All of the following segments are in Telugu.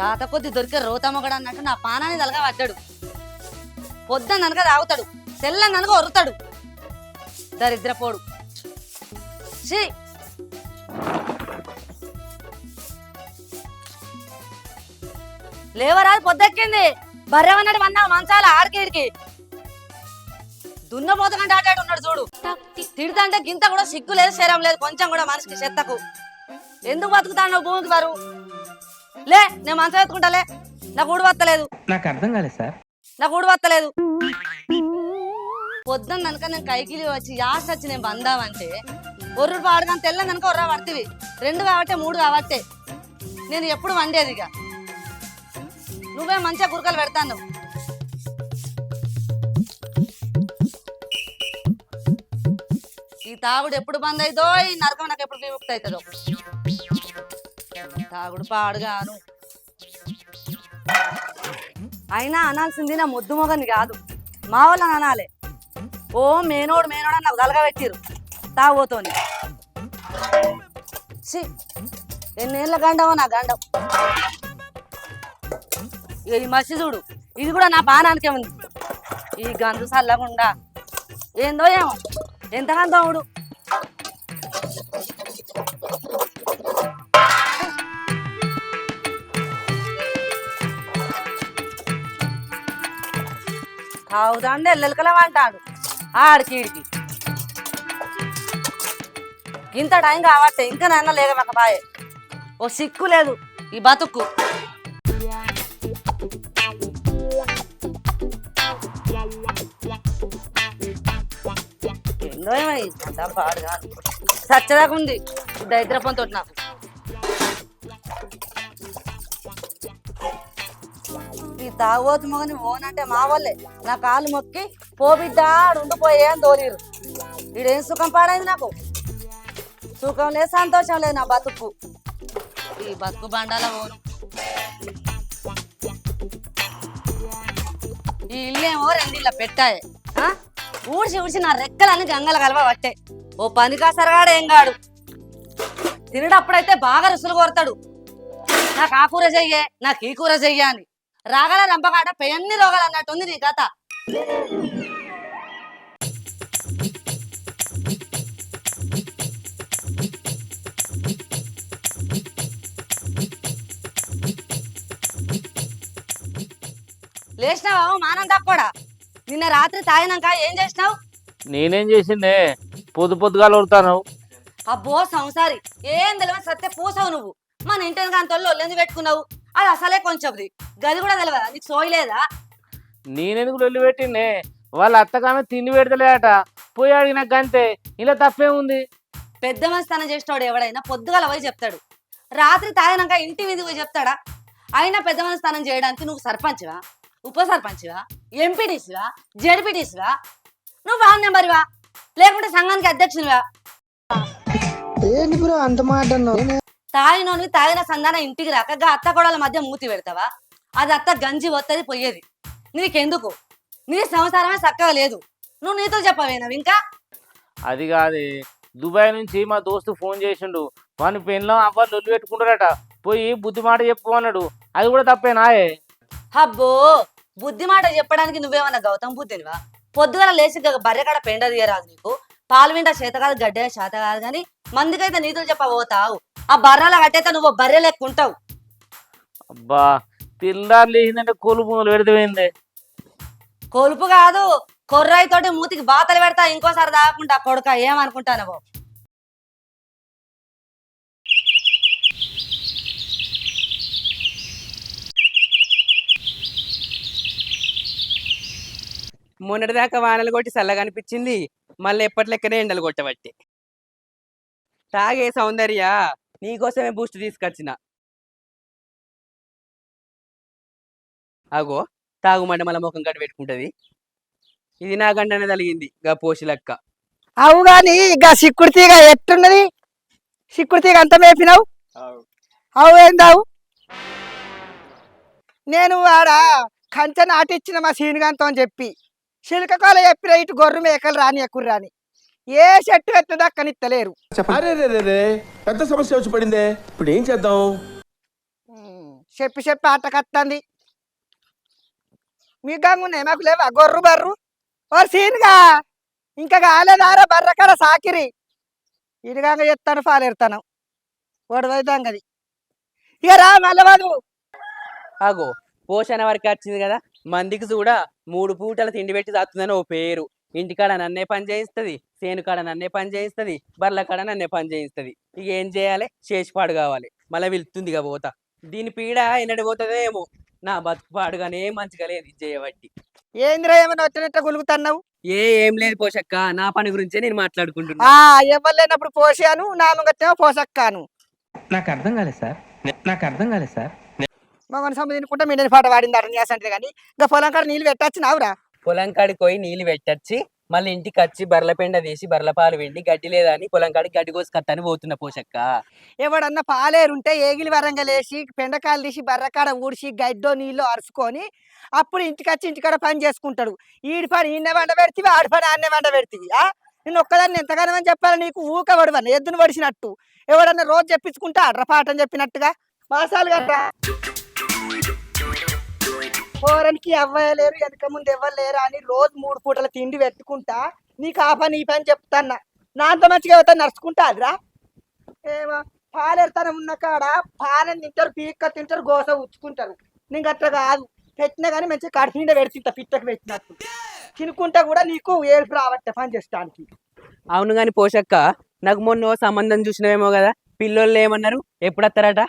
రాత కొద్ది దొరికే రోతమ్మగడు అన్నట్టు నా పానాన్ని తలగా పడ్డాడు పొద్దున్న ననక తాగుతాడు తెల్లని ననక ఒరుతాడు దరిద్రపోడు. షీ లేవరాదు పొద్దెక్కింది. బర్రెవన్నట్టు వన్నా మంచాల ఆడికేడికి. దున్నపోతకంటే ఆటాడు ఉన్నాడు చూడు. తిడతాంటే గింత కూడా సిగ్గు లేదు శరం లేదు కొంచెం కూడా మనిషికి చెత్తకు. ఎందుకు బతుకుతాడు భూమికి వారు లే నేను మంచం ఎత్తుకుంటాలే నాకు ఊడు వత్తలేదు. నాకు అర్థం కాలేదు సార్. నాకు ఊడు వత్తలేదు. పొద్దున్న కనుక నేను కైకిలి వచ్చి యాస్ వచ్చి నేను బందామంటే ఒర్రు పాడగానే తెల్ల కనుక ఒర్ర పడుతుంది. రెండు కాబట్టి మూడు కాబట్టే నేను ఎప్పుడు వండేది ఇక. నువ్వే మంచిగా గురకలు పెడతాను. ఈ తాగుడు ఎప్పుడు బంద్ అవుతుందో ఈ నరకం నాకు ఎప్పుడు విముక్తి అవుతుందో. తాగుడు పాడుగాను. అయినా అనాల్సింది నా ముద్దు మొగని కాదు. మా వాళ్ళని అనాలే. ఓ మేనోడు మేనోడు అని నాకు తలగబెట్టిరు తాగోతోని ఎన్నేళ్ళ గండవో నా గండం. ఈ మసి చూడు ఇది కూడా నా పానానికే ఉంది. ఈ గందు చల్లకుండా ఏందో ఏమో ఎంతగానో తోముడు తాగుతాండి ఎల్లెలకలం అంటాడు ఆడికి ఈడికి ఇంత టైం కావట్టే ఇంకా నాన్న లేక మాకు బాయే ఓ సిక్కు లేదు ఈ బతుక్కు ఏందో ఏమో అంతా ఉంది దరిద్రపంతో నాకు. తాగోతు మగని ఓనంటే మా వాళ్ళే నా కాలు మొక్కి పోబిడ్డా ఉండిపోయే అని తోలిరు ఈడేం సుఖం పాడైంది నాకు? సుఖం లేదు సంతోషం లేదు నా బతుకు. ఈ బతుకు బండాల ఓను. ఈ ఇల్లేమో రెండిళ్ళ పెట్టాయి. ఆ? ఊడ్చి ఊడ్చి నా రెక్కలన్నీ గంగల కలవ పట్టే. ఓ పని కాసరగాడు ఏం కాడు తినడప్పుడైతే బాగా రుసులు కొడతాడు. నాకు ఆ కూర చెయ్యే నాకు ఈ కూర చెయ్యే అని. రాగల రంపకాట పెయన్ని రోగాలు అన్నట్టుంది నీ కథ. లేచినావా మానం తప్పడా? నిన్న రాత్రి తాగినాక ఏం చేసినావు? నేనేం చేసిందే? పొద్దు పొద్దుగా కొడతాను అబ్బో సంసారి ఏం తెలియదు సత్య పూసావు నువ్వు. మన ఇంటి ఒళ్ళెందు పెట్టుకున్నావు? అది అసలే కొంచెంది గది కూడా తెలియదా నీకు సోయలేదా నేనెందుకు లొల్లి పెట్టిండే? వాళ్ళ అత్తగామె తిండి పెడతలేదట. పోయి అడిగిన గంతే. ఇలా తప్పే ఉంది పెద్ద తనం చేసినోడు ఎవడైనా పొద్దుగాల పోయి చెప్తాడు. రాత్రి తాగినాక ఇంటి మీద పోయి చెప్తాడా? అయినా పెద్ద స్నానం చేయడానికి నువ్వు సర్పంచ్వా? ఉప సర్పంచ్వా? ఎంపీటీసీవా? జడ్పీటీసీవా? నువ్వు వార్డు నెంబర్వా లేకుంటే సంఘానికి అధ్యక్షునివా? ఏంటి బ్రో అంత మాట అన్నావు? తాగినోని తాగిన సంధాన ఇంటికి రాక గా అత్త కొడల మధ్య మూతి పెడతావా? అది అత్త గంజి వత్తది పోయేది. నీకెందుకు? నీ సంసారమే చక్కగా లేదు. నువ్వు నీతో చెప్పవేనా ఇంకా? అది కాదే. దుబాయ్ నుంచి మా దోస్తు ఫోన్ చేసిండు. వాని పెన్లో అవ్వాలి లొల్లి పెట్టుకుంటారట పోయి బుద్ధి మాట చెప్పు అన్నాడు. అది కూడా తప్పేనాయే అబ్బో! బుద్ధి మాట చెప్పడానికి నువ్వేమన్నా గౌతమ్ బుద్ధినివా? పొద్దుగల లేచి బర్రె కాడ పెండ తీయరాదు నీకు. పాలు వింట చేత కాదు గడ్డ చేత కాదు కానీ మందికైతే నీతులు చెప్పబోతావు. ఆ బర్రెల కట్టయితే నువ్వు బర్రె లెక్కుంటావు అబ్బా లేచిందంటే కొలుపు మొదలు పెడితే కొలుపు కాదు కొర్రాయి తోటి మూతికి బాతలు పెడతా ఇంకోసారి దాకుండా కొడుక ఏమనుకుంటానవో? మొన్నటిదాకా వానలు కొట్టి చల్లగా అనిపించింది. మళ్ళీ ఎప్పటి లెక్కనే ఎండలు కొట్టబట్టి. తాగే సౌందర్య నీకోసమే బూస్ట్ తీసుకొచ్చిన. అగో తాగుమంట మళ్ళీ ముఖం కట్టి పెట్టుకుంటది. ఇది నా గంటనే తలిగింది గా పోసి లెక్క. అవు గాని ఇక సిక్కుడు తీగ ఎట్టున్నది? సిక్కుడు తీగ అంత మేపినావు? అవు ఏందావు? నేను ఆడ కంచె నాటిచ్చిన మా సీనిగాంతో అని చెప్పి. చిలకకాల చెప్పిన ఇటు గొర్రె మేకలు రాని ఎక్కువ రాని. ఏ చెట్టు ఎత్తు దక్కనిత్తలేరు అరే రే రే రే పెద్ద సమస్య వచ్చి పడిందే. ఇప్పుడు ఏం చేద్దాం? చెప్పి చెప్పి ఆటకత్తంది మీ గంగు ఉన్నాయి మాకు లేవా? గొర్రు బర్రు? ఓ సీన్గా ఇంకా కాలేదారా బర్ర కాడ సాకిరి. ఇడిగాక చెప్తాను పాలేరుతాను ఓడిపోయిద్దాం కది ఇక రా మల్లవాదు అగో పోషణ వరకు వచ్చింది కదా. మందికి కూడా మూడు పూటల తిండి పెట్టి తాగుతుందని ఓ పేరు. ఇంటికాడ నన్నే పని చేయిస్తుంది సేను కాడ నన్నే పని చేయిస్తుంది బర్ల కాడ నన్నే పని చేయిస్తుంది. ఇక ఏం చేయాలి? చేసిపాడు కావాలి. మళ్ళీ వెళ్తుంది ఇక పోతా. దీని పీడ ఎన్నడి పోతుందో ఏమో నా బతుకు పాడుగానే మంచిగా లేదు ఇది చేయబట్టి ఏందిరా ఏమైనా వచ్చినట్ట గులుగుతున్నావు? ఏ ఏం లేదు పోషక్క. నా పని గురించే నేను మాట్లాడుకుంటున్నా. ఆ ఎవరు లేనప్పుడు పోసాను పోసక్కాను. నాకు అర్థం కాలేదు సార్. నాకు అర్థం కాలేదు సార్. మగని సొమ్ము తినుకుంటే మిండిని పాట పాడింది అర్థం చేస్తుంటే కానీ ఇంకా పొలం కాడ నీళ్ళు పెట్టచ్చు నావురా. పొలం కాడికి పోయి నీళ్ళు పెట్టచ్చి మళ్ళీ ఇంటికి వచ్చి బర్ల పెండ తీసి బర్ల పాలు వెండి గడ్డి లేదా అని పొలం కాడికి గడ్డి కోసి కట్టని పోతున్న పోషక్క. ఎవడన్నా పాలేరుంటే ఏగిలి వరంగా లేచి పెండకాయలు తీసి బర్రకాడ ఊడిసి గడ్డో నీళ్ళు అరుచుకొని అప్పుడు ఇంటికి వచ్చి ఇంటికాడ పని చేసుకుంటాడు. ఈడి పని ఈయన వండ పెడితే ఆడి పని ఆడనే వండ పెడితే ఆ? నేను ఒక్కదాన్ని ఎంతగానో అని చెప్పాలి నీకు ఊక పడవని ఎద్దును పడిచినట్టు. ఎవడన్నా రోజు చెప్పించుకుంటా అడ్ర పాఠం చెప్పినట్టుగా. మాసాలు గట్రా పోరనికి ఎవ్వలేరు వెనక ముందు ఎవ్వలేరు అని రోజు మూడు పూటల తిండి పెట్టుకుంటా నీకు ఆ పని ఈ పని చెప్తాన్నా. నా అంత మంచిగా అవుతా నడుచుకుంటా అదిరా? ఏమో పాలెడతనం ఉన్న కాడ పాలెం తింటారు పీక్క తింటారు గోస ఉచ్చుకుంటారు నీకు అట్లా కాదు. పెట్టినా కానీ మంచిగా కడుపు నిండా పెడుతుంటా పిట్టకు పెట్టినట్టు. తినుకుంటా కూడా నీకు ఏడుపు రావట్టే పని చేస్తానికి. అవును గాని పోషక్క నాకు మొన్న సంబంధం చూసినవేమో కదా పిల్లోళ్ళు ఏమన్నారు? ఎప్పుడు వస్తారట?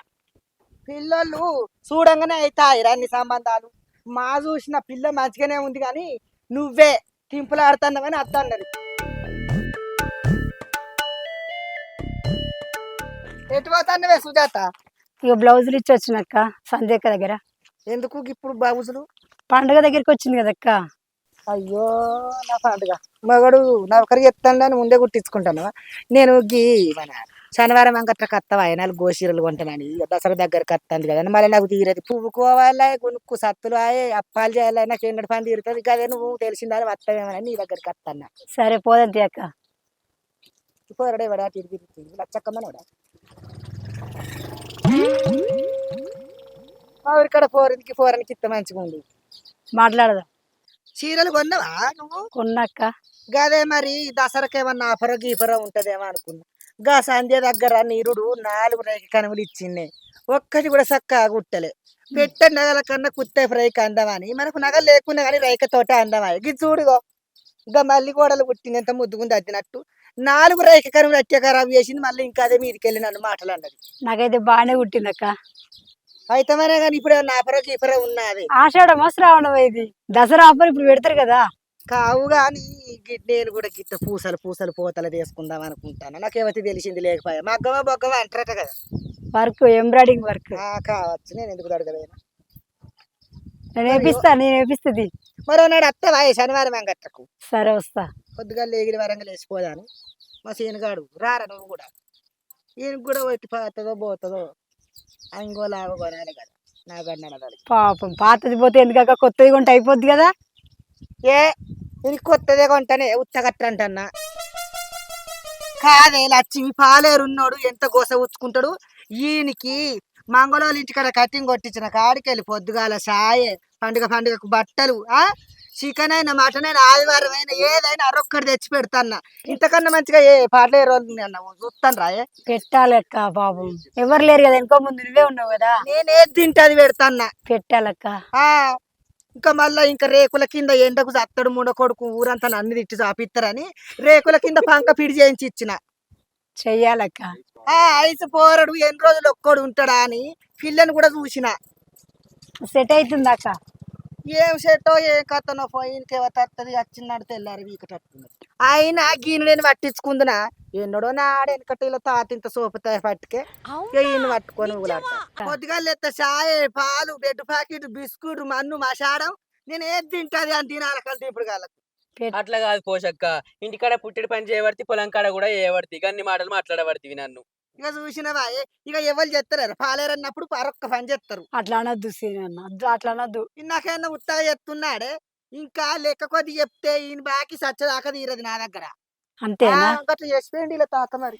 పిల్లలు చూడంగానే అవుతాయి అన్ని సంబంధాలు. మా చూసిన పిల్ల మంచిగానే ఉంది కానీ నువ్వే తింపులు ఆడుతున్నావని అద్దన్నది ఎటు పోతాన్నవే సుజాత? ఇక బ్లౌజులు ఇచ్చి వచ్చినక్క సంధ్యక్క దగ్గర. ఎందుకు ఇప్పుడు బాబుసులు పండుగ దగ్గరికి వచ్చింది కదక్క అయ్యో నా పండుగ. మగడు నా ఒకరికి చెప్తాను ముందే కుట్టించుకుంటాను నేను గీ మన శనివారం అంగట్ల కత్తవా? నాలుగు గోషీరలు కొంటానని దసరా దగ్గరకు వస్తుంది కదా. మళ్ళీ నాకు తీరదు. పువ్వుకోవాలి? కొనుక్కు సత్తులు ఆయే. అప్పాలు చేయాలి? నాకు పని తీరుతుంది. కదే నువ్వు తెలిసిందని వస్తావేమని నీ దగ్గరికి వస్తాను సరే పోదంతి అక్క. పోరడే వాడా? తిరిగి తిరిగి లచ్చక్కమ్మనోడా మా ఊరికాడ పోరికి పోరానికి ఇత్త మంచిగా ఉంది మాట్లాడదాం. చీరలు కొన్నావా నువ్వు? కొన్నాక్క గదే మరి దసరాకి ఏమన్నా ఆఫరో గీఫరో ఉంటదేమో అనుకున్నా. గా సంధ్య దగ్గర నీరుడు నాలుగు రేఖ కనుమలు ఇచ్చిండే ఒక్కటి కూడా చక్కగా కుట్టలే పెట్ట నగల కన్నా కుత్తే రైక అందమని. మనకు నగలు లేకున్నా కానీ రైక తోట అందమా ఇది చూడుగో. ఇంకా మళ్ళీ గోడలు కుట్టింది. ఎంత ముద్దుగుంది అద్దినట్టు. నాలుగు రేఖ కనుమలు అట్టే ఖరాబ్ చేసింది. మళ్ళీ ఇంకా అదే మీదకి వెళ్ళి నన్ను మాటలు అన్నది. నాకైతే బాగానే కుట్టిందక్క. అయితే మరే కానీ ఇప్పుడు ఏమన్నా ఆఫరో గీఫరో ఉన్నది? ఆషాఢమా శ్రావణమా ఇది? దసరా ఆఫర్ ఇప్పుడు పెడతారు కదా. కావు కానీ నేను కూడా గిట్ట పూసలు పూసలు పోతలు తీసుకుందాం అనుకుంటాను. నాకేమైతే తెలిసింది లేకపోయా? మగ్గమ బొగ్గమ అంటారట కదా. Work embroidering work. కావచ్చు. నేను ఎందుకు దొరకలేను నేను వేపిస్తా నేను వేపిస్తుంది మరో నాడు అత్తవా శనివారం అంగట్టకు సరే వస్తా. పొద్దుగా లేగిలి వరంగా లేచిపోదాను మా సీనుగాడు రారా నువ్వు కూడా? ఈయనకు కూడా వచ్చి పోతుందో పోతుందో? లాభ కొనాలి కదా. నాకు అన్నాడు పాపం పాతది పోతే ఎందుకక్క? కొత్తది కొంటే అయిపోద్ది కదా? ఏ? ఇది కొత్తదే కొంటనే ఉత్తగట్ట అంటన్నా కాదే లక్ష్మి పాలేరున్నోడు ఎంత గోస ఉచ్చుకుంటాడు? ఈయనకి మంగళవాళ్ళ ఇంటికాడ కటింగ్ కొట్టించిన కాడికి వెళ్ళి పొద్దుగాల సాయే పండుగ పండుగకు బట్టలు ఆ? చికెన్ అయినా మటన్ అయినా ఆదివారం అయినా ఏదైనా అరొక్కటి తెచ్చి పెడతాన్న. ఇంతకన్నా మంచిగా ఏ పాటలే రోజు అన్న? చూస్తాను రాయే పెట్టాలక్క పాపం ఎవరు లేరు కదా ఇంకో ముందు నువ్వే ఉన్నావు కదా. నేనేది తింటే అది పెడతాన్నా. పెట్టాలక్క. ఆ ఇంకా మళ్ళా ఇంకా రేకుల కింద ఎండకు చత్తడు మూడ కొడుకు ఊరంతా నన్ను తిట్టి చాపిస్తారని రేకుల కింద పంక పిడి చేయించి ఇచ్చిన. చెయ్యాలక్క. ఆ ఐసు పోరడు ఎన్ని రోజులు ఒక్కడు ఉంటాడా అని పిల్లని కూడా చూసిన. సెట్ అవుతుంది అక్క ఏం సెట్టో ఏం కథనో పోయినకి వస్తుంది వచ్చినాడు తెల్లారి వీకటట్టుంది అయినా గీని నేను పట్టించుకుందునా? ఎన్నడో నాడు వెనకటిలో తాత ఇంత సోపుతాయి పట్టుకే ఇక ఈయన పట్టుకొని కొద్దిగా లేత చాయ్ పాలు బెడ్ ప్యాకెట్ బిస్కుట్ మన్ను మసాడం నేను ఏది తింటది అని తినాలకంటే ఇప్పుడు కాలకు అట్లా కాదు పోషక్క. ఇంటికాడ పుట్టెడు పని చేయబడితే పొలం కాడ కూడా చేయబడితే. అన్ని మాటలు మాట్లాడబడితే నన్ను. ఇక చూసినవా? ఇక ఎవరు చేస్తారు పాలేరన్నప్పుడు పరొక్క పని చేస్తారు అట్లా అనొద్దు అట్లా అనొద్దు. నాకైనా ఉత్తగా చెప్తున్నాడే ఇంకా లెక్క కొద్ది చెప్తే ఈయన బాకి సచ్చదాకా తీరదు నా దగ్గర. అంతేనా ఇలా తాత మరి.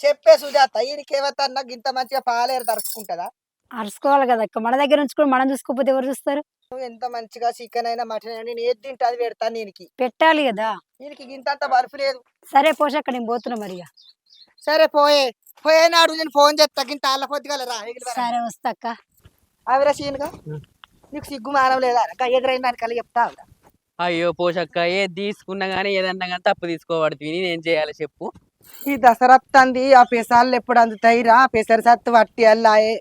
చెప్పే సుజాత ఈయనకి ఏమన్నా ఇంత మంచిగా పాలేరు తరుచుకుంటదా? అరుచుకోవాలి కదా అక్క. మన దగ్గర ఉంచుకొని మనం చూసుకోకపోతే ఎవరు చూస్తారు? నువ్వు ఎంత మంచిగా చికెన్ అయినా మటన్ అయినా నేను ఏది తింటే అది పెడతాను దీనికి పెట్టాలి కదా? దీనికి ఇంతంత బరుపు లేదు. సరే పోషక్క నేను పోతున్నా మరి. సరే పోయే. పోయేనాడు నేను ఫోన్ చేస్తా ఇంత ఆళ్ళ పొద్దుగలరా సరే వస్తా అక్క. అవిరా సీన్గా? నీకు సిగ్గు మానం లేదా ఎదురైన దానికల్లా చెప్తా అయ్యో పోషక్క ఏది తీసుకున్నా గానీ ఏదన్నా కానీ తప్పు తీసుకోబడుతుంది నేనేం చేయాలి చెప్పు. ఈ దసరా తంది ఆ పెసాలు ఎప్పుడు అందుతాయిరా పెసర సత్తు వట్టి అల్లాయే?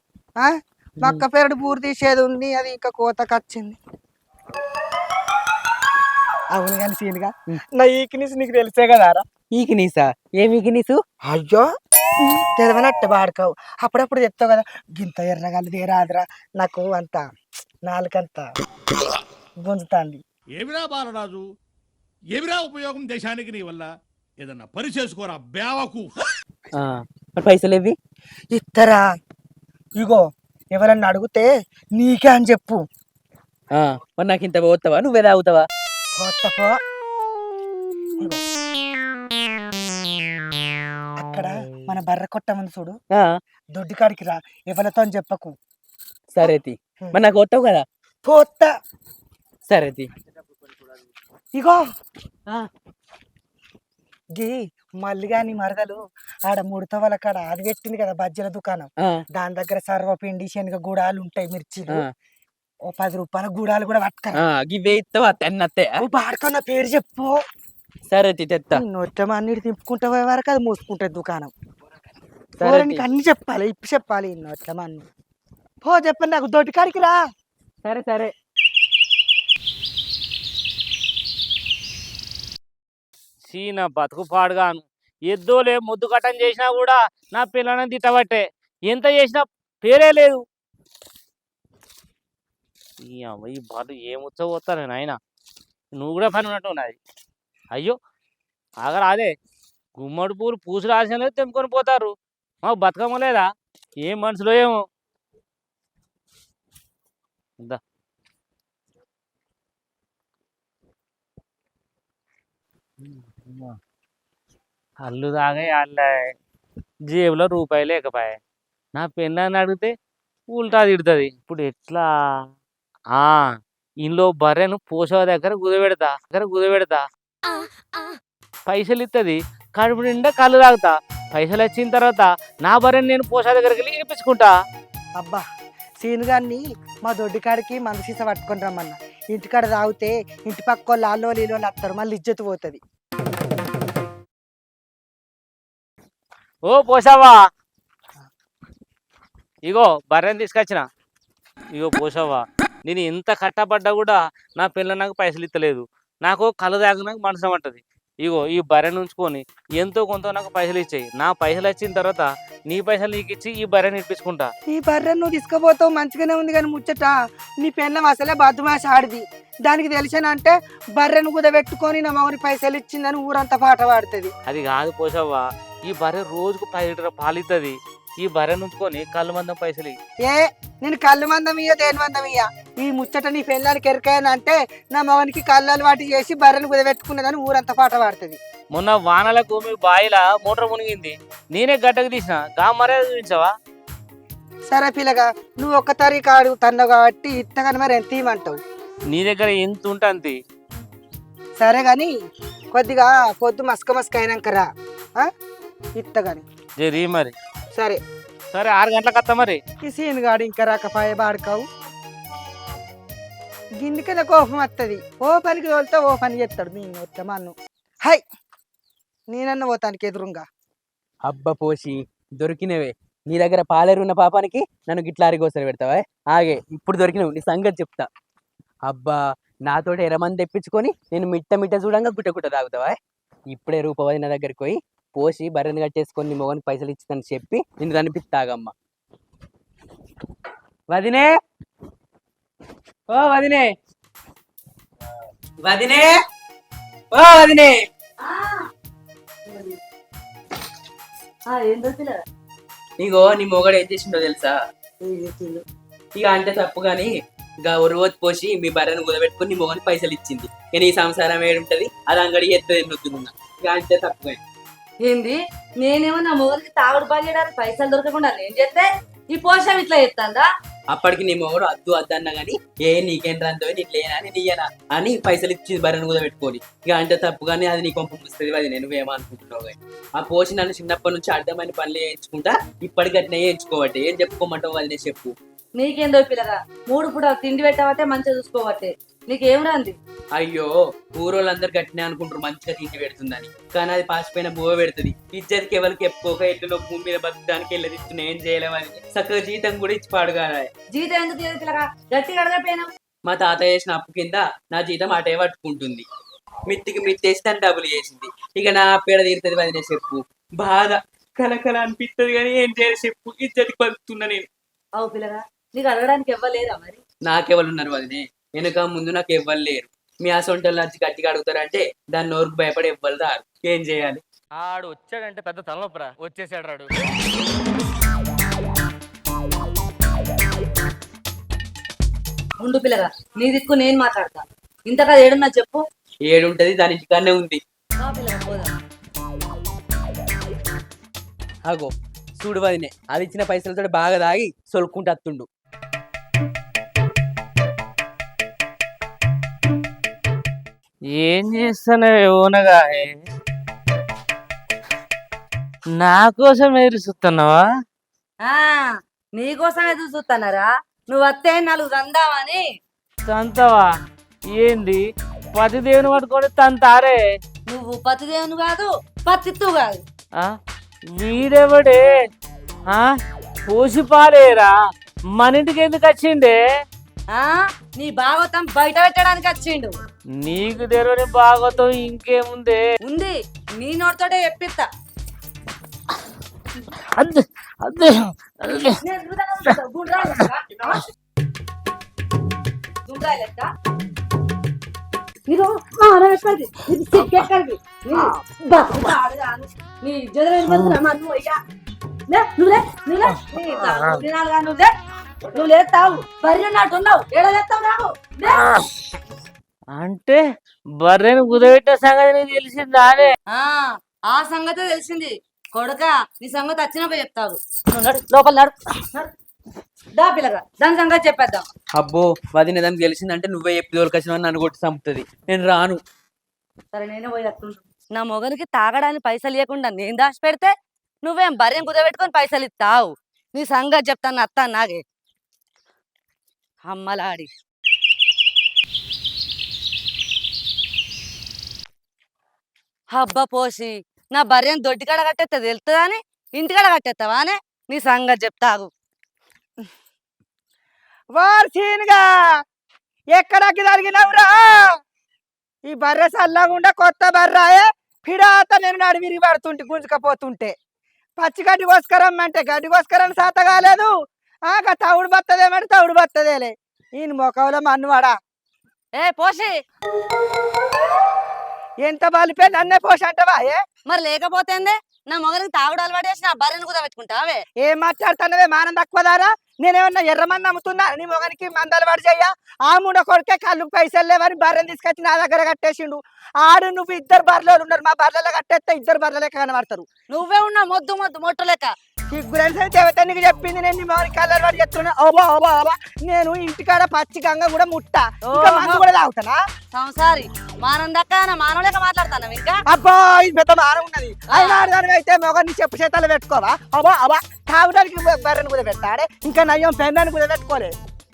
మక్క పెరడు పూరు తీసేది ఉంది అది ఇంకా కోతకొచ్చింది. అవును కానీ సీన్గా నా ఈకినిస్ నీకు తెలిసే కదారా ఈకినీసా ఏం ఈకినీసు అయ్యో! తెలవనట్టు వాడుకోవు. అప్పుడప్పుడు చెప్తావు కదా గింత ఎర్రగలది రాదురా నాకు అంత నాలుకంత గుంజుతాంది. ఏమిరా బాలరాజు? ఏమిరా ఉపయోగం దేశానికి నీ వల్ల? ఏదన్నా పని చేసుకోరా బేవకు ఆ, మరి పైసలు ఇవి ఇత్తరా. ఇగో ఎవరన్నా అడిగితే నీకే అని చెప్పు. ఆ, మరి నాకు ఇంత పోతావా? నువ్వే తాగుతావా? కొత్త పో ఇగో. అక్కడ మన బర్ర కొట్ట ముందు చూడు. దొడ్డి కాడికి రా. ఎవరితో అని చెప్పకు. సరే తి. మరి నాకు పోతావు కదా? పోతా సరే తి. ఇగో. గీ మల్లిగాని మరదలు ఆడ ముడతవల కాడ అది పెట్టింది కదా బజ్జీల దుకాణం. దాని దగ్గర సర్వపిండి శనగ గూడాలు ఉంటాయి మిర్చీలు. ఆ, ఓ పది రూపాయల గూడాలు కూడా పట్టుకరా. ఆ, గివ్వే ఇస్తావా తెన్నత్తే ఓ బాడుకన్న పేరు చెప్పు. సరే తి తెత్తా నొట్టం అన్నిటి తిప్పుకుంటా పోయే వరకు అది మూసుకుంటుంది దుకాణం. సరే. నీకు అన్ని చెప్పాలి ఇప్పు చెప్పాలి నొట్టం అన్ని పో చెప్పండి నాకు దొడ్డి కాడికి రా. సరే సరే. సీన బతుకు పాడుగాను. ఎద్దోలే ముద్దు కట్టం చేసినా కూడా నా పిల్లని తిట్టబట్టే. ఎంత చేసినా పేరే లేదు. ఈ అమ్మాయి ఈ బాలు ఏం ఉచ్చబోతాను నాయన? నువ్వు కూడా పని ఉన్నట్టు ఉన్నది. అయ్యో ఆగరా అదే గుమ్మడి పూలు పూసి రాసిన తెంపుకొని పోతారు. మాకు బతుకమ్మ లేదా? ఏం మనసులో ఏమో. ఇందా. అల్లు తాగే అల్లే. జేబులో రూపాయి లేకపాయే. నా పెళ్ళని అడిగితే ఉల్టా తిడుతుంది. ఇప్పుడు ఎట్లా? ఆ! ఇంట్లో బర్రెను పోషవ దగ్గర కుదబెడతా దగ్గర కుదబెడతా పైసలు ఇస్తుంది కడుపు నిండా కళ్ళు తాగుతా. పైసలు వచ్చిన తర్వాత నా బర్రెని నేను పోషా దగ్గరికి వెళ్ళి ఇప్పించుకుంటా అబ్బా! సీనుగాన్ని మా దొడ్డి కాడికి మందు సీస పట్టుకొని రమ్మన్న. ఇంటికాడ తాగితే ఇంటి పక్క వాళ్ళు ఆలో లీలో వస్తారు మళ్ళీ ఇజ్జత్ పోతుంది. ఓ పోసావా ఇగో బర్రెని తీసుకొచ్చిన. ఇగో పోసావా నేను ఎంత కట్టపడ్డా కూడా నా పిల్ల నాకు పైసలు ఇస్తలేదు నాకు కళ్ళు తాగినాక మనసు పట్టది ఇగో ఈ బర్రెని ఉంచుకొని ఎంతో కొంత నాకు పైసలు ఇచ్చాయి. నా పైసలు వచ్చిన తర్వాత నీ పైసలు నీకు ఇచ్చి ఈ బర్రెని ఇప్పించుకుంటా నీ బర్రె నువ్వు తీసుకుపోతావు మంచిగానే ఉంది కానీ ముచ్చట నీ పెళ్ళం అసలే బద్దుమాష ఆడిది. దానికి తెలిసానంటే బర్రెను కుదబెట్టుకొని నా మగని పైసలు ఇచ్చిందని ఊరంతా పాట పాడుతుంది. అది కాదు పోసావా ఈ బర్రె రోజుకు పది లీటర్ పాలు ఇస్తుంది ఈ బర్రెని ఉంచుకొని కళ్ళు మందం పైసలు. ఏ నేను కళ్ళు మందం ఇయ్య దేని మందం ఇయ్య? ఈ ముచ్చట నీ పెళ్ళానికి ఎరకాయనంటే నా మగనికి కళ్ళు అలవాటు చేసి బర్రెను కుదబెట్టుకున్నదని ఊరంతా పాట పాడుతుంది. మొన్న వానలకు మీ బాయిల మోటార్ మునిగింది. నేనే గడ్డకు తీసిన. గా మర్యాద చూపించావా? సరే పిల్లగా నువ్వు ఒక్క తారీఖు అడుగుతున్నావు కాబట్టి ఇత్తగాని మరి ఎంత ఇవ్వమంటావు నీ దగ్గర ఎంత ఉంటే అంత. ఇయ్యి. సరే గాని కొద్దిగా పొద్దు మస్క మస్క అయినాక రా ఆ? ఇత్తగాని. జరీ మరి. సరే. సరే ఆరు గంటలకు వస్తా మరి. ఈ సీన్ గాడు ఇంకా రాకపాయ బాడుకావు. గిన్నెకనే కోపం వస్తుంది ఓ పనికి తోలితే ఓ పని చేస్తాడు మీ మొత్తమన్ను హై! నేనన్న పోతానికి ఎదురుగా. అబ్బ పోసి దొరికినవే. నీ దగ్గర పాలేరున్న పాపానికి నన్ను గిట్లా అరిగోసరి పెడతావా? ఆగే ఇప్పుడు దొరికినవు నీ సంగతి చెప్తా. అబ్బా నాతోటి ఎరమంది తెప్పించుకొని నేను మిట్ట మిట్ట చూడంగా గుట్ట గుట్ట తాగుతావా? ఇప్పుడే రూపవది నా దగ్గరికి పోయి పోసి బర్రెని కట్టేసుకొని నీ మొగనికి పైసలు ఇచ్చిందని చెప్పి నిన్ను కనిపిస్తాగమ్మ వదినే! ఓ వదినే! వదినే! ఓ వదినే! ఇగో నీ మొగడు ఏం చేసిండో తెలుసా? ఇక అంటే తప్పు కానీ ఇక రోజు పోసి మీ బర్రెను కుదబెట్టుకుని నీ మొగని పైసలు ఇచ్చింది. ఇక నీ సంసారం ఏడుంటది అది అంగడి నొత్తుకున్నా ఇక అంటే తప్పు కానీ ఏంది? నేనేమో నా మొగలికి తాగుడు చేయడానికి పైసలు దొరకకుండా నేను చేస్తే ఈ పోషం ఇట్లా చెప్తాందా అప్పటికి నీ మొగడు అద్దు అద్దు అన్నా కానీ ఏ నీకేం రంతో నీకు లేనా అని నీయనా అని పైసలు ఇచ్చి బర్రెను కూడా పెట్టుకోని ఇక అంటే తప్పు కానీ అది నీ కొంప ముస్తుంది అది నేను ఏమనుకుంటున్నావు కానీ ఆ పోషి నన్ను చిన్నప్పటి నుంచి అర్థమైన పనులు చేయించుకుంటా ఇప్పటికి అట్నే చేయించుకోవట్టే. ఏం చెప్పుకోమంటావు అది నేను చెప్పు. నీకేందో పిల్లగా మూడు పూట తిండి పెట్టావట్టే మంచిగా చూసుకోవట్టే. నీకేం రంది? అయ్యో ఊరోళ్ళందరూ గట్టినే అనుకుంటారు మంచిగా తిండి పెడుతుందని. కానీ అది పాసిపోయిన బువ్వ పెడుతుంది. ఇజ్జతికి ఎవరికి ఎప్పుకోక ఎట్లలో భూమి మీద బతకడానికి వెళ్ళదిస్తున్నా ఏం చేయలేమని చక్కగా జీతం కూడా ఇచ్చి పాడుగాలి జీతం ఎందుకు పిల్లగా గట్టిగా మా తాత చేసిన అప్పు కింద నా జీతం అటే పట్టుకుంటుంది. మిత్తికి మిత్తేసి తను డబ్బులు చేసింది. ఇక నా పేడ తీరుతుంది వదిలే చెప్పు. బాధ కలకల అనిపిస్తుంది కానీ ఏం చేయాలి చెప్పు. ఇజ్జతికి బతుకుతున్నా నేను. అవు పిల్లగా నీకు అడగడానికి ఇవ్వలేదా మరి? నాకెవరు ఉన్నారు వదిలే వెనుక ముందు నాకు ఎవ్వరు లేరు. మీ అసొంటోళ్ళు వచ్చి గట్టిగా అడుగుతారంటే దాని నోరుకు భయపడి ఎవ్వరు రారు. ఏం చేయాలి? ఆడు వచ్చాడంటే పెద్ద తలనొప్పరా? వచ్చేసాడు రాడు. ఉండు పిల్లగా నీ దిక్కు నేను మాట్లాడతా. ఇంతగా ఏడున్నా చెప్పు. ఏడుంటది దాని ఇంటికాడనే ఉంది. రా పిల్లగా పోదాం. అగో చూడు వదినే అది ఇచ్చిన పైసలతో బాగా దాగి సొలుక్కుంటూ అత్తుండు ఏం చేస్తానవే ఓనగా? నా కోసం ఎదురు చూస్తున్నావా? ఆ నీకోసం ఎదురు చూస్తున్నారా? నువ్వు వస్తే నాలుగు రందామని. తంతవా? ఏంది? పతి దేవుని పట్టుకొని తంతారే? నువ్వు పతిదేవును కాదు పత్తిత్తు కాదు. ఆ? వీడెవడే? ఆ? పోసి పాలేరా మన ఇంటికి ఎందుకు వచ్చిండే? ఆ? నీ భాగవతం బయట పెట్టడానికి వచ్చిండు నీకు తెరవని భాగవతం ఇంకేముందే ఉంది నీ నోటితోటే చెప్పిస్తా అద్దు అద్దు అద్దు. నేను గుండ్రాలు ఉంటా, గుండ్రాలు ఉంటా. గుండ్రాలు లెక్క. నీకు మానం ఎక్కడిది? నీకు సిగ్గు ఎక్కడిది? నీ బతుకు ఆడదాను. నీ జదరేని బతుకురా, మా నువ్వు అయ్యా. లే, నువ్వు లే, నువ్వు లే. నీ తా- తినాలిగా నువ్వు లే. నువ్వు లేస్తావు. బర్రె నాటు ఉన్నావు. ఏడ లేస్తావు. అంటే బర్రెను కుదబెట్టిన సంగతి నీకు తెలిసిందా అనే ఆ ఆ సంగతే తెలిసింది. కొడుక నీ సంగతి వచ్చినాక చెప్తావు లోపల నడు. దా పిల్లగా దాని సంగతి చెప్పేద్దాం. అబ్బో వదిన దానికి తెలిసిందంటే నువ్వే చెప్పి దొరకొచ్చినావు నన్ను కొట్టి చంపుతుంది. నేను రాను. సరే నేనే పోయి. నా మొగనికి తాగడానికి పైసలు ఇవ్వకుండా నేను దాచి పెడితే నువ్వేం భార్యను కుదబెట్టుకొని పైసలు ఇస్తావు? నీ సంగతి చెప్తాను అత్త నాగే. అమ్మలాడి. హబ్బ పోసి నా భార్యను దొడ్డికాడ కట్టేస్తే తెలుస్తుందా అని? ఇంటికాడ కట్టేస్తావా అనే? నీ సంగతి చెప్తాగు. వార్సీన్గా ఎక్కడికి జరిగినవురా? ఈ బర్రె చల్లగుండా కొత్త బర్రాయే పిడాత నేను నడి విరిగి పడుతుంటే గుంజుకపోతుంటే. పచ్చి గడ్డి కోసుకరమ్మంటే గడ్డి కోసుకరని సాత కాలేదు. ఆక తవుడు బత్తదేమంటే తవుడు బత్తదేలే. ఈయన మొఖంలో మన్నువాడా ఏ పోసి ఎంత బలిపే నన్నే పోసి అంటవా? ఏ? మరి లేకపోతే? నా మొగనికి తాగుడు అలవాటు చేసి నా భార్యను కుదబెట్టుకుంటావే ఏం మాట్లాడుతున్నావే? మానం తక్కువదారా నేనేమన్నా ఎర్రమని నమ్ముతున్నా నీ మొగనికి మందలు పడి చెయ్య? ఆ మూడ కొడుకే కళ్ళు పైసలు లేవని బర్రెని తీసుకొచ్చి నా దగ్గర కట్టేసిండు. ఆడు నువ్వు ఇద్దరు బర్రెలు ఉన్నారు. మా బర్రెలు కట్టేస్తే ఇద్దరు బర్రెలే కనబడతారు. నువ్వే ఉన్నా మొద్దు మొద్దు మొట్టు లెక్క సిగ్గులని దేవత నీకు చెప్పింది నేను మొగనికి కళ్ళలు పడి చెప్తున్నా ఓబా ఓబా ఓబా నేను ఇంటికాడ పచ్చి గంగ కూడా ముట్ట. ఇంకా ఓహో. మందు కూడా తాగుతానా? సంసారి మానం దక్క నా మానం లెక్క మాట్లాడతాను ఇంకా? అబ్బా ఇది పెద్ద మానం ఉన్నది. దాని అయితే మొగని చెప్పు చేతాలు పెట్టుకోవా? అబ్బా అబ్బా తాగడానికి బర్రెని కూడా పెడతాడే ఇంకా నయ్యం పెన్నాన్ని కూడా పెట్టుకోలే.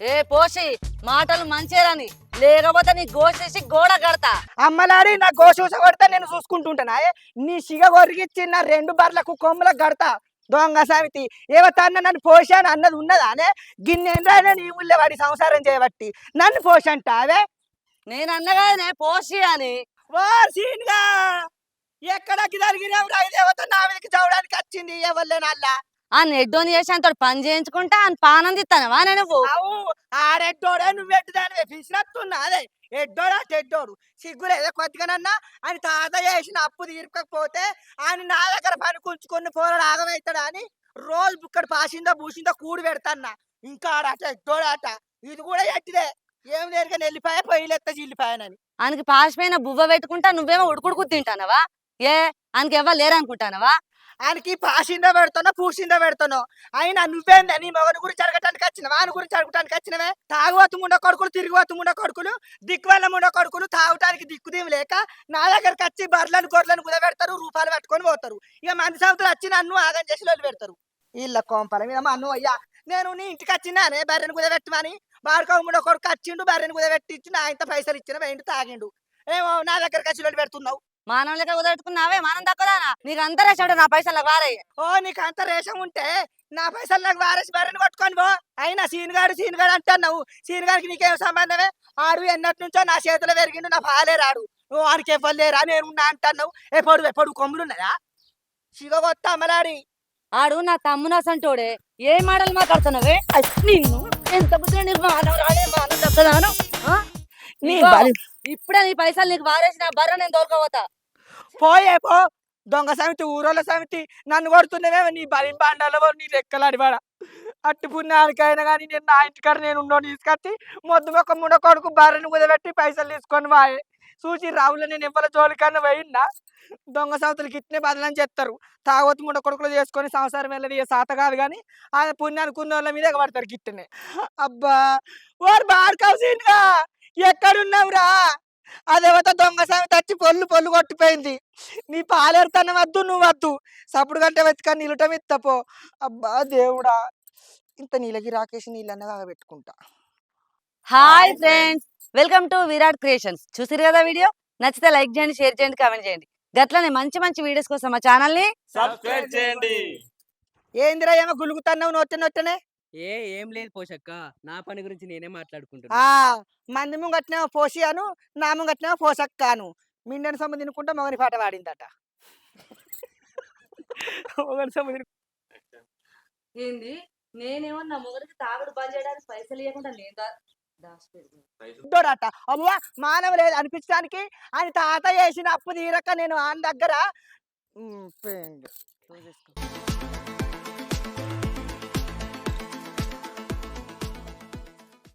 ఏ పోసి మాటలు మంచిరని లేకపోతే నీ గోసేసి గోడ కడతా. అమ్మలాడి నా గోశూస కొడితే నేను చూసుకుంటుంటానా? నీ సిగ కొరిగిచ్చి నా రెండు బర్లకు కొమ్ములకు కడతా. దొంగ సామితి. ఏవతాన్న నన్ను పోషాను అన్నది ఉన్నదానే గిన్నె నీ ముళ్ళే వాడి సంసారం చేయబట్టి. నన్ను పోషంటావే? నేను అన్నగానే పోషి అని. వార్సీన్గా ఎక్కడకి జరిగిన దేవత నా మీదకి చదవడానికి వచ్చింది ఎవరు లేనల్లా ఆ నెడ్డోని చేసి అంత పని చేయించుకుంటా అని నేను నువ్వు? ఆడెడ్డోడే నువ్వు ఎట్టుదానివే పిలిచినట్టున్నా అదే ఎడ్డోడా చెడ్డోడు సిగ్గులేదే కొద్దిగానన్నా ఆయన తాత చేసిన అప్పు తీర్చకపోతే ఆయన నా దగ్గర పని కుంచుకొని పోరాడు ఆగమవుతాడా అని రోజు బుక్కడు పాసిందో పూసిందో కూడి పెడతాన్నా. ఇంకా ఆడట ఎడ్డోడాట ఇది కూడా ఎట్టిదే ఏం లేరుగా వెళ్ళిపోయా పొయ్యిలెత్త చిల్లిపోయానని. ఆయనకి పాసిపోయిన బువ్వ పెట్టుకుంటా నువ్వేమో ఉడుకుడుకు తింటానవా? ఏ ఆయనకి ఎవరు లేరనుకుంటానవా? ఆయనకి పాసిందో పెడతానో పూసిందో పెడతానో. ఆయన నువ్వేంది నీ మొగని గురించి అడగటానికి వచ్చినవా? ఆయన గురించి అడగటానికి వచ్చినవే? తాగువతు ముండ కొడుకులు తిరుగువతు ముండ కొడుకులు దిక్కువల్ల ముండ కొడుకులు తాగటానికి దిక్కుదేం లేక నా దగ్గరకు వచ్చి బర్రెలను గొర్రెలను కుదబెడతారు రూపాయలు పట్టుకొని పోతారు. ఇక మంది సంవత్సరం వచ్చి నన్ను ఆగం చేసి వాళ్ళు పెడతారు. వీళ్ళ కోంపల మీద మా అన్ను అయ్యా నేను నీ ఇంటికి వచ్చినానే బర్రెను కుదబెట్టమని బాడుకో ముండ కొడుకు వచ్చిండు బర్రెను కుదబెట్టి ఇచ్చి నా పైసలు ఇచ్చిన వేయండి తాగిండు. ఏమో నా దగ్గరకు వచ్చి పెడుతున్నావు. మానం లెక్క కుదరట్టుకున్నావే మానం తక్కువదానా నీకు అంతరే చెడు నా పైసలు వారయ్య ఓ నీకు అంత రేషం ఉంటే నా పైసలు నాకు వారేసి బర్రెని కొట్టుకొని పో. అయినా సీనుగాడు సీనుగాడు అంటున్నావు. సీనుగాడికి నీకేం సంబంధమే? ఆడు ఎన్నటి నుంచో నా చేతిలో పెరిగిండు నా పాలే రాడు. నువ్వు వాడికి ఇవ్వలేరా నేను ఉన్నా అంటున్నావు. ఎప్పుడు ఎప్పుడు కొమ్ములు ఉన్నాయా సిగొత్త అమలాడి ఆడు నా తమ్మున సంటోడే. ఏ మాటలు మాట్లాడుతున్నావే? నిన్ను ఎంత బుద్ధి మానవ రాడే మానం నీ బలి ఇప్పుడే నీ పైసలు నీకు వారేసి బర్ర నేను దొరకపోతా పోయే పో. దొంగ సమితి ఊరోళ్ళ సమితి నన్ను కొడుతున్నవే నీ బలిం బాండాలో నీ రెక్కలాడివాడ అట్టి పుణ్యానికైనా కానీ నేను నా ఇంటికాడ నేను ఉన్నోని తీసుకొచ్చి మొద్దు ఒక ముండ కొడుకు బర్రెను కుదబెట్టి పైసలు తీసుకొని వాయే. చూసి రావులు నేను ఇవ్వల జోలికన్నా పోయిందా దొంగ సవతులకి ఇట్నే బదలని చెప్తారు. తాగొత్తు ముండ కొడుకులు చేసుకొని సంసారం వెళ్ళది ఏ సాత కాదు కానీ ఆయన పుణ్యానికి ఉన్న వాళ్ళ మీద పడతారు గిట్టనే. అబ్బా! ఓరు బార్కౌసీన్గా ఎక్కడున్నావురా? అదేవతో దొంగ సామెత వచ్చి పొల్లు పొల్లు కొట్టిపోయింది. నీ పాలేరుతనం వద్దు నువ్వు వద్దు. సప్పుడు గంట వెతుక నిలుటం ఎత్తపో అబ్బా దేవుడా. ఇంత నీలకి రాకేసి నీళ్ళన్నగా పెట్టుకుంటా hi friends. Welcome to Virat creations. చూసిరు కదా వీడియో? నచ్చితే లైక్ చేయండి షేర్ చేయండి కామెంట్ చేయండి. గట్లనే మంచి మంచి వీడియోస్ కోసం మా ఛానల్ని సబ్స్క్రైబ్ చేయండి. ఏందిరా ఏమో గులుగుతున్నావు నొట్టె నొట్టెనే ఏ ఏం లేదు పోషక్క. నా పని గురించి నేనే మాట్లాడుకుంటున్నా. ఆ మంది ముంగట్నేమో పోసి అను నా ముంగట్నేమో పోసక్కాను మిండని సొమ్ము తినుకుంటా మొగని పాట పాడిందట. మొగని సొమ్ము తిను ఏంది? నేనేమో నా మొగడికి తాగుడు బంద్ చేయడానికి పైసలు ఇవ్వకుండా నేను దొడట అమ్మా మానవ లేదు అనిపించడానికి ఆయన తాత చేసిన అప్పు తీరక నేను ఆయన దగ్గర ఉమ్, పోయిండు. క్లోజ్ చేసుకో.